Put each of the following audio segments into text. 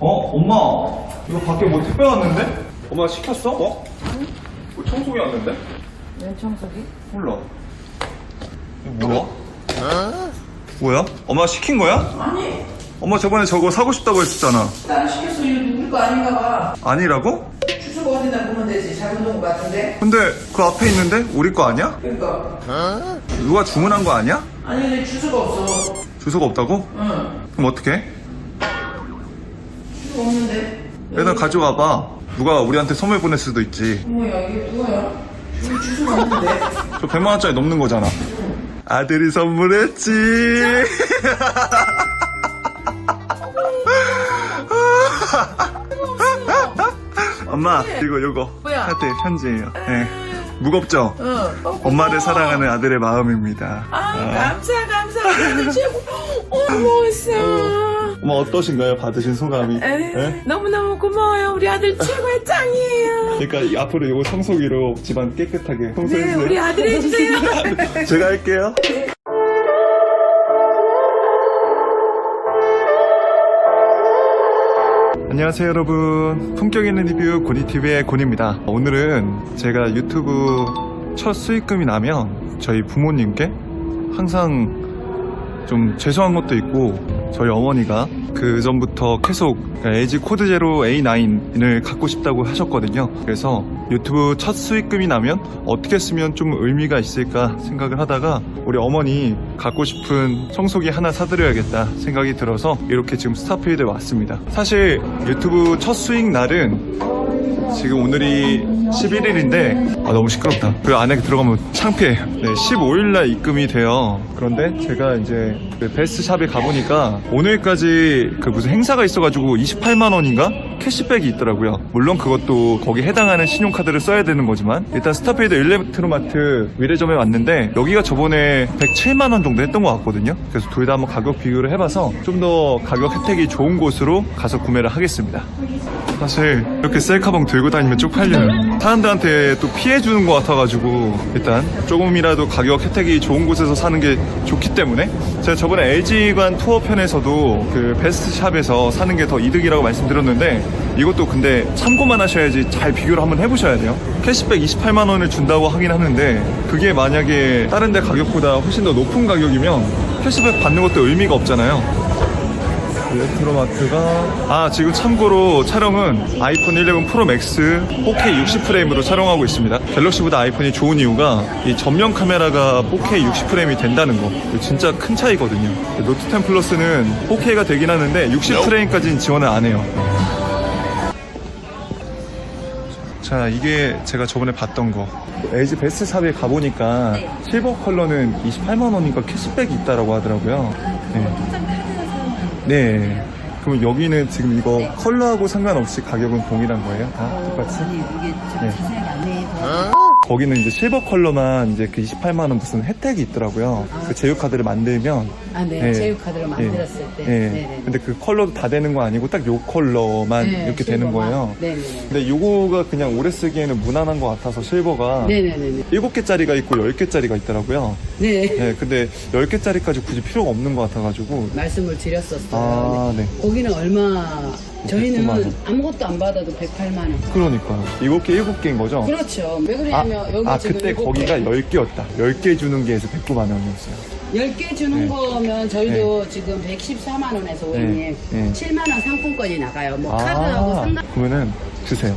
어? 엄마 이거 밖에 뭐 택배 왔는데? 엄마 시켰어? 어? 뭐 청소기 왔는데? 웬 청소기? 몰라 이거 뭐야? 뭐야? 엄마 시킨 거야? 아니, 엄마 저번에 저거 사고 싶다고 했었잖아 나는 시켰어. 이거 우리 거 아닌가 봐. 아니라고? 주소가 어디다 보면 되지. 잘못 온거 같은데? 근데 그 앞에 있는데 우리 거 아니야? 그러니까. 누가 주문한 거 아니야? 아니, 근데 주소가 없어. 주소가 없다고? 응. 그럼 어떡해? 없는데? 일단 가져와 봐 누가 우리한테 선물 보낼 수도 있지 어머야, 이게 뭐야? 여기 주소가 없는데? 저 100만 원짜리 넘는 거잖아 아들이 선물했지 엄마 이거 이거 뭐야? 카드 편지예요 네. 무겁죠? 응. 어, 엄마를 고마워. 사랑하는 아들의 마음입니다 아, 감사, 감사. 우리 최고. 어, 고마웠어. 엄마 어떠신가요? 받으신 소감이 에이, 네? 너무너무 고마워요. 우리 아들 최고의 짱이에요. 그러니까 이- 앞으로 이거 청소기로 집안 깨끗하게 네, 청소해주세요 우리 아들 해주세요. 제가 할게요 안녕하세요 여러분 품격 있는 리뷰 고니TV의 고니입니다 오늘은 제가 유튜브 첫 수익금이 나면 저희 부모님께 항상 좀 죄송한 것도 있고 저희 어머니가 그 전부터 계속 LG 코드 제로 A9을 갖고 싶다고 하셨거든요. 그래서 유튜브 첫 수익금이 나면 어떻게 쓰면 좀 의미가 있을까 생각을 하다가 우리 어머니 갖고 싶은 청소기 하나 사드려야겠다 생각이 들어서 이렇게 지금 스타필드에 왔습니다. 사실 유튜브 첫 수익 날은 지금 오늘이 11일인데 아 너무 시끄럽다. 그 안에 들어가면 창피해. 네, 15일날 입금이 돼요. 그런데 제가 이제 그 베스트샵에 가보니까 오늘까지 그 무슨 행사가 있어가지고 28만 원인가 캐시백이 있더라고요. 물론 그것도 거기 해당하는 신용카드를 써야 되는 거지만 일단 스타필드 일렉트로마트 위례점에 왔는데 여기가 저번에 107만 원 정도 했던 것 같거든요. 그래서 둘 다 한번 가격 비교를 해봐서 좀 더 가격 혜택이 좋은 곳으로 가서 구매를 하겠습니다. 사실 이렇게 셀카봉 들고 다니면 쪽팔려요. 사람들한테 또 피해 주는 것 같아가지고 일단 조금이라도 가격 혜택이 좋은 곳에서 사는 게 좋기 때문에 제가 저번에 LG관 투어 편에서도 그 베스트샵에서 사는 게 더 이득이라고 말씀드렸는데 이것도 근데 참고만 하셔야지 잘 비교를 한번 해보셔야 돼요. 캐시백 28만 원을 준다고 하긴 하는데 그게 만약에 다른 데 가격보다 훨씬 더 높은 가격이면 캐시백 받는 것도 의미가 없잖아요. 일렉트로마트가 아 지금 참고로 촬영은 아이폰 11 프로 맥스 4K 60프레임으로 촬영하고 있습니다. 갤럭시보다 아이폰이 좋은 이유가 이 전면 카메라가 4K 60프레임이 된다는 거. 진짜 큰 차이거든요. 노트 10 플러스는 4K가 되긴 하는데 60프레임까지는 지원을 안 해요 자 이게 제가 저번에 봤던 거 LG 베스트 샵에 가보니까 실버 컬러는 28만 원이니까 캐시백이 있다라고 하더라고요 네. 네. 그럼 여기는 지금 이거 컬러하고 상관없이 가격은 동일한 거예요? 다 똑같이? 아니 이게 좀 네. 자세하게 안내해서 거기는 이제 실버 컬러만 이제 그 28만 원 무슨 혜택이 있더라고요. 그 제휴 카드를 만들면 아 네 네. 제휴 카드를 만들었을 때 네. 네네 근데 그 컬러도 다 되는 거 아니고 딱 요 컬러만 네, 이렇게 되는 실버만. 거예요. 네네 근데 요거가 그냥 오래 쓰기에는 무난한 것 같아서 실버가 네네네네 7개짜리가 있고 10개짜리가 있더라고요. 네 네, 근데 10개짜리까지 굳이 필요가 없는 것 같아가지고 말씀을 드렸었어요 아, 네. 거기는 얼마 저희는 109만 원. 아무것도 안 받아도 108만 원 그러니까 7개 7개인 거죠? 그렇죠 왜 아, 그러냐면 여기 아 지금 그때 일곱 거기가 개. 10개였다. 10개 주는 게에서 109만 원이었어요. 10개 주는 네. 거면 저희도 지금 114만 원에서 고객님 네, 네. 7만 원 상품권이 나가요. 뭐 아, 카드하고 상관 그러면은 주세요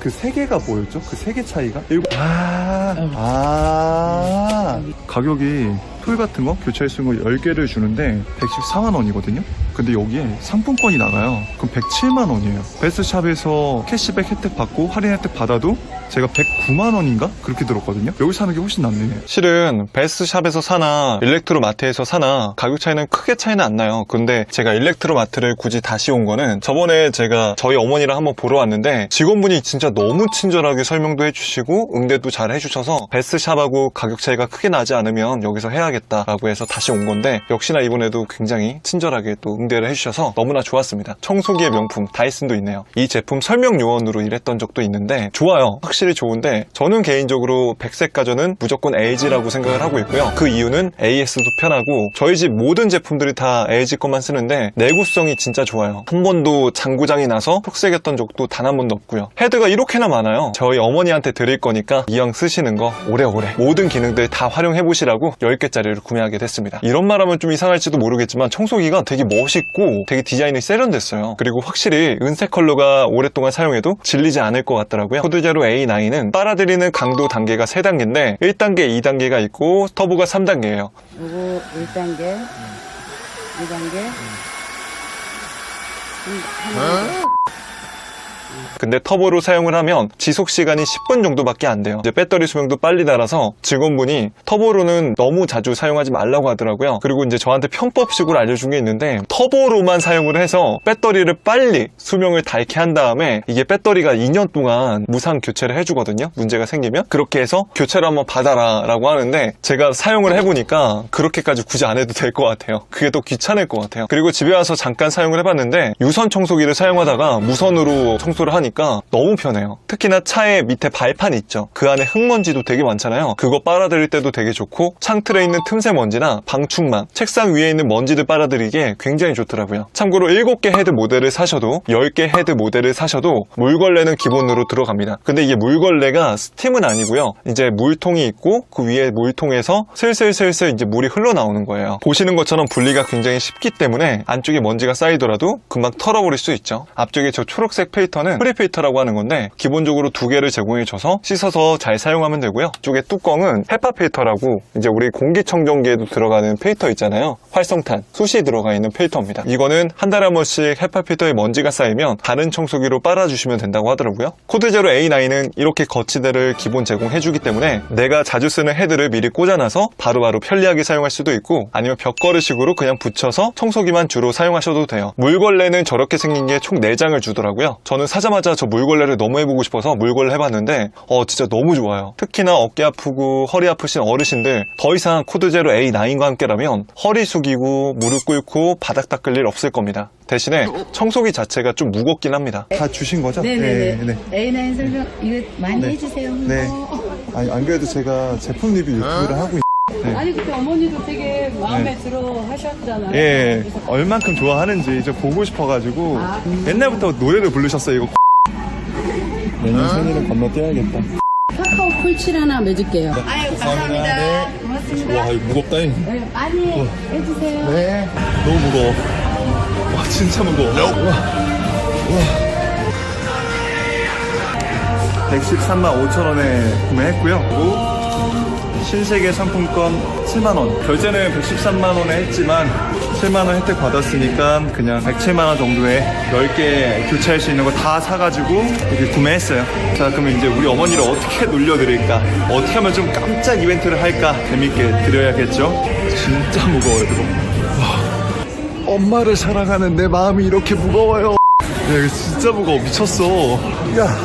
그 세 개가 뭐였죠? 그 세 개 차이가? 일곱 아, 아. 가격이 풀 같은 거? 교체할 수 있는 거 10개를 주는데 114만 원이거든요? 근데 여기에 상품권이 나가요. 그럼 107만 원이에요. 베스트샵에서 캐시백 혜택 받고 할인 혜택 받아도 제가 109만 원인가? 그렇게 들었거든요? 여기 사는 게 훨씬 낫네 실은 베스트샵에서 사나 일렉트로마트에서 사나 가격 차이는 크게 차이는 안 나요. 근데 제가 일렉트로마트를 굳이 다시 온 거는 저번에 제가 저희 어머니랑 한번 보러 왔는데 직원분이 진짜 너무 친절하게 설명도 해주시고 응대도 잘 해주셔서 베스트샵하고 가격 차이가 크게 나지 않으면 여기서 해야겠다 해야겠다라고 해서 다시 온 건데 역시나 이번에도 굉장히 친절하게 또 응대를 해주셔서 너무나 좋았습니다. 청소기의 명품 다이슨도 있네요. 이 제품 설명 요원으로 일했던 적도 있는데 좋아요. 확실히 좋은데 저는 개인적으로 백색 가전은 무조건 LG라고 생각을 하고 있고요. 그 이유는 AS도 편하고 저희 집 모든 제품들이 다 LG 것만 쓰는데 내구성이 진짜 좋아요. 한 번도 장고장이 나서 톡색했던 적도 단 한 번도 없고요. 헤드가 이렇게나 많아요. 저희 어머니한테 드릴 거니까 이왕 쓰시는 거 오래오래 모든 기능들 다 활용해 보시라고 10개짜리를 구매하게 됐습니다. 이런 말하면 좀 이상할지도 모르겠지만 청소기가 되게 멋있고 되게 디자인이 세련됐어요. 그리고 확실히 은색 컬러가 오랫동안 사용해도 질리지 않을 것 같더라고요. 코드제로 A9은 빨아들이는 강도 단계가 3단계인데 1단계, 2단계가 있고 터보가 3단계예요. 요거 1단계, 2단계. 근데 터보로 사용을 하면 지속 시간이 10분 정도밖에 안 돼요. 이제 배터리 수명도 빨리 달아서 직원분이 터보로는 너무 자주 사용하지 말라고 하더라고요. 그리고 이제 저한테 편법식으로 알려준 게 있는데 터보로만 사용을 해서 배터리를 빨리 수명을 닳게 한 다음에 이게 배터리가 2년 동안 무상 교체를 해주거든요. 문제가 생기면 그렇게 해서 교체를 한번 받아라라고 하는데 제가 사용을 해보니까 그렇게까지 굳이 안 해도 될 것 같아요. 그게 더 귀찮을 것 같아요. 그리고 집에 와서 잠깐 사용을 해봤는데 유선 청소기를 사용하다가 무선으로 청소를 하니까 너무 편해요. 특히나 차에 밑에 발판 있죠. 그 안에 흙먼지도 되게 많잖아요. 그거 빨아들일 때도 되게 좋고 창틀에 있는 틈새 먼지나 방충망, 책상 위에 있는 먼지들 빨아들이기에 굉장히 좋더라고요. 참고로 7개 헤드 모델을 사셔도 10개 헤드 모델을 사셔도 물걸레는 기본으로 들어갑니다. 근데 이게 물걸레가 스팀은 아니고요. 이제 물통이 있고 그 위에 물통에서 슬슬슬슬 이제 물이 흘러나오는 거예요. 보시는 것처럼 분리가 굉장히 쉽기 때문에 안쪽에 먼지가 쌓이더라도 금방 털어버릴 수 있죠. 앞쪽에 저 초록색 페이터는 프리 페이터라고 하는 건데 기본적으로 두 개를 제공해 줘서 씻어서 잘 사용하면 되고요. 이쪽에 뚜껑은 헤파 페이터라고 이제 우리 공기청정기에도 들어가는 페이터 있잖아요. 활성탄, 숯이 들어가 있는 페이터입니다. 이거는 한 달에 한 번씩 헤파 페이터에 먼지가 쌓이면 다른 청소기로 빨아주시면 된다고 하더라고요. 코드제로 A9은 이렇게 거치대를 기본 제공해주기 때문에 내가 자주 쓰는 헤드를 미리 꽂아놔서 바로바로 편리하게 사용할 수도 있고 아니면 벽걸이식으로 그냥 붙여서 청소기만 주로 사용하셔도 돼요. 물걸레는 저렇게 생긴 게 총 4장을 주더라고요. 저는 사자마자 저 물걸레를 너무 해보고 싶어서 물걸레 해봤는데 어 진짜 너무 좋아요. 특히나 어깨 아프고 허리 아프신 어르신들 더 이상 코드제로 A9과 함께라면 허리 숙이고 무릎 꿇고 바닥 닦을 일 없을 겁니다. 대신에 청소기 자체가 좀 무겁긴 합니다. 다 주신 거죠? 네네네. A9 설명 이거 많이 네. 해주세요. 네. 어. 아니, 안 그래도 제가 제품 리뷰 유튜브를 하고 있... 아니 그때 어머니도 되게 마음에 들어 하셨잖아요. 예, 그래서 얼만큼 좋아하는지 좀 보고 싶어가지고 아, 음. 옛날부터 노래를 부르셨어요. 이거 내년 생일은 건너뛰어야겠다. 카카오 콜칠 하나 맺을게요. 아유 감사합니다. 고맙습니다. 와, 이거 무겁다. 잉. 네, 많이 해주세요. 네. 너무 무거워. 와, 진짜 무거워. 우와. 우와. 113만 5천 원에 구매했고요. 그리고 신세계 상품권 7만 원. 결제는 113만 원에 했지만 7만 원 혜택 받았으니까 그냥 107만 원 정도에 10개 교체할 수 있는 거 다 사가지고 이렇게 구매했어요. 자, 그러면 이제 우리 어머니를 어떻게 놀려드릴까? 어떻게 하면 좀 깜짝 이벤트를 할까? 재밌게 드려야겠죠? 진짜 무거워요, 이거. 엄마를 사랑하는 내 마음이 이렇게 무거워요. 야, 이거 진짜 무거워. 미쳤어. 야.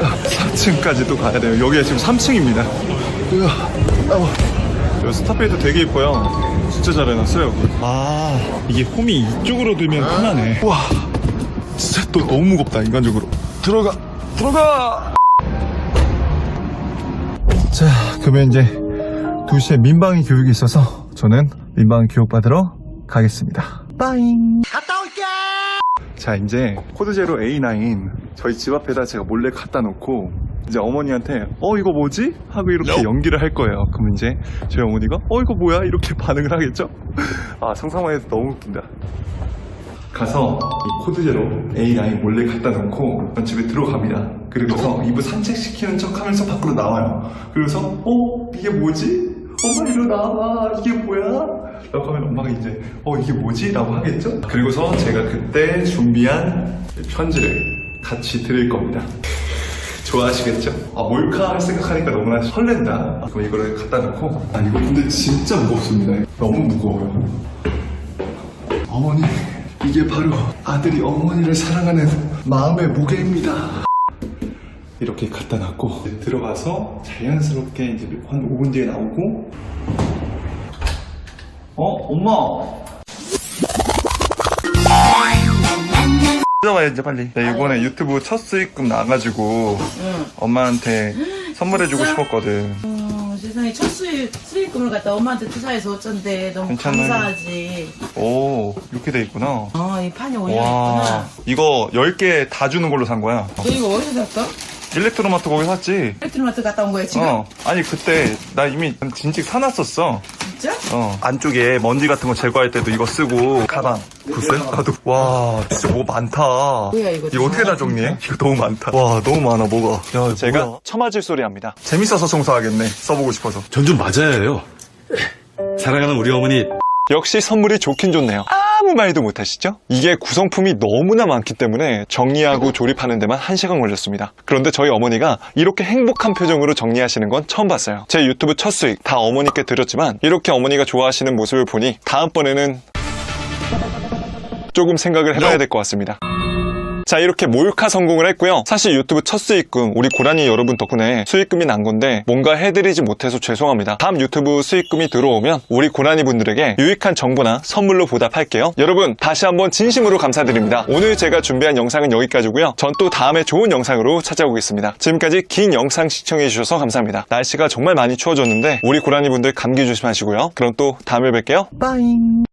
4층까지 또 가야 돼요. 여기가 지금 3층입니다. 저 스타필드 되게 이뻐요. 진짜 잘 해놨어요. 아, 이게 홈이 이쪽으로 들면 편하네. 와, 진짜 또 너무 무겁다, 인간적으로. 들어가, 들어가! 자, 그러면 이제 2시에 민방위 교육이 있어서 저는 민방위 교육 받으러 가겠습니다. 빠잉! 갔다! 자, 이제 코드제로 A9 저희 집 앞에다 제가 몰래 갖다 놓고 이제 어머니한테 어 이거 뭐지? 하고 이렇게 연기를 할 거예요. 그럼 이제 저희 어머니가 어 이거 뭐야? 이렇게 반응을 하겠죠? 아 상상만 해도 너무 웃긴다. 가서 이 코드제로 A9 몰래 갖다 놓고 집에 들어갑니다. 그리고서 이브 산책시키는 척 하면서 밖으로 나와요. 그래서 어? 이게 뭐지? 엄마 일어나봐 이게 뭐야? 라고 하면 엄마가 이제 어 이게 뭐지? 라고 하겠죠? 그리고서 제가 그때 준비한 편지를 같이 드릴 겁니다. 좋아하시겠죠? 아 몰카 생각하니까 너무나 설렌다. 그럼 이거를 갖다 놓고 아 이거 근데 진짜 무겁습니다. 너무 무거워요. 어머니, 이게 바로 아들이 어머니를 사랑하는 마음의 무게입니다. 이렇게 갖다 놨고 들어가서 자연스럽게 이제 한 5분 뒤에 나오고 어? 엄마. 이제 빨리. 나 이번에 유튜브 첫 수익금 나가지고 엄마한테 선물해주고 진짜? 싶었거든. 어, 세상에 첫 수익, 수익금을 갖다 엄마한테 투자해서 어쩐데 너무 괜찮아요. 감사하지. 오 이렇게 돼 있구나. 어, 이 판이 와 올려있구나. 이거 10개 다 주는 걸로 산 거야. 너 이거 어디서 샀어? 일렉트로마트 거기 샀지. 일트마트 갔다 온 거야, 지금? 어. 아니 그때 나 이미 진즉 사놨었어. 진짜? 어. 안쪽에 먼지 같은 거 제거할 때도 이거 쓰고 가방. 보세요? 나도 와 진짜 뭐 많다. 뭐야, 이거 이거 어떻게 다 정리해? 이거 너무 많다. 와 너무 많아 뭐가. 야 제가 처맞을 소리 합니다. 재밌어서 청소하겠네. 써보고 싶어서. 전 좀 맞아야 해요. 사랑하는 우리 어머니 역시 선물이 좋긴 좋네요. 아무 말도 못하시죠? 이게 구성품이 너무나 많기 때문에 정리하고 조립하는 데만 1시간 걸렸습니다. 그런데 저희 어머니가 이렇게 행복한 표정으로 정리하시는 건 처음 봤어요. 제 유튜브 첫 수익 다 어머니께 드렸지만 이렇게 어머니가 좋아하시는 모습을 보니 다음번에는 조금 생각을 해봐야 될 것 같습니다. 자 이렇게 몰카 성공을 했고요. 사실 유튜브 첫 수익금 우리 고라니 여러분 덕분에 수익금이 난 건데 뭔가 해드리지 못해서 죄송합니다. 다음 유튜브 수익금이 들어오면 우리 고라니 분들에게 유익한 정보나 선물로 보답할게요. 여러분 다시 한번 진심으로 감사드립니다. 오늘 제가 준비한 영상은 여기까지고요. 전 또 다음에 좋은 영상으로 찾아오겠습니다. 지금까지 긴 영상 시청해 주셔서 감사합니다. 날씨가 정말 많이 추워졌는데 우리 고라니 분들 감기 조심하시고요. 그럼 또 다음에 뵐게요. 빠잉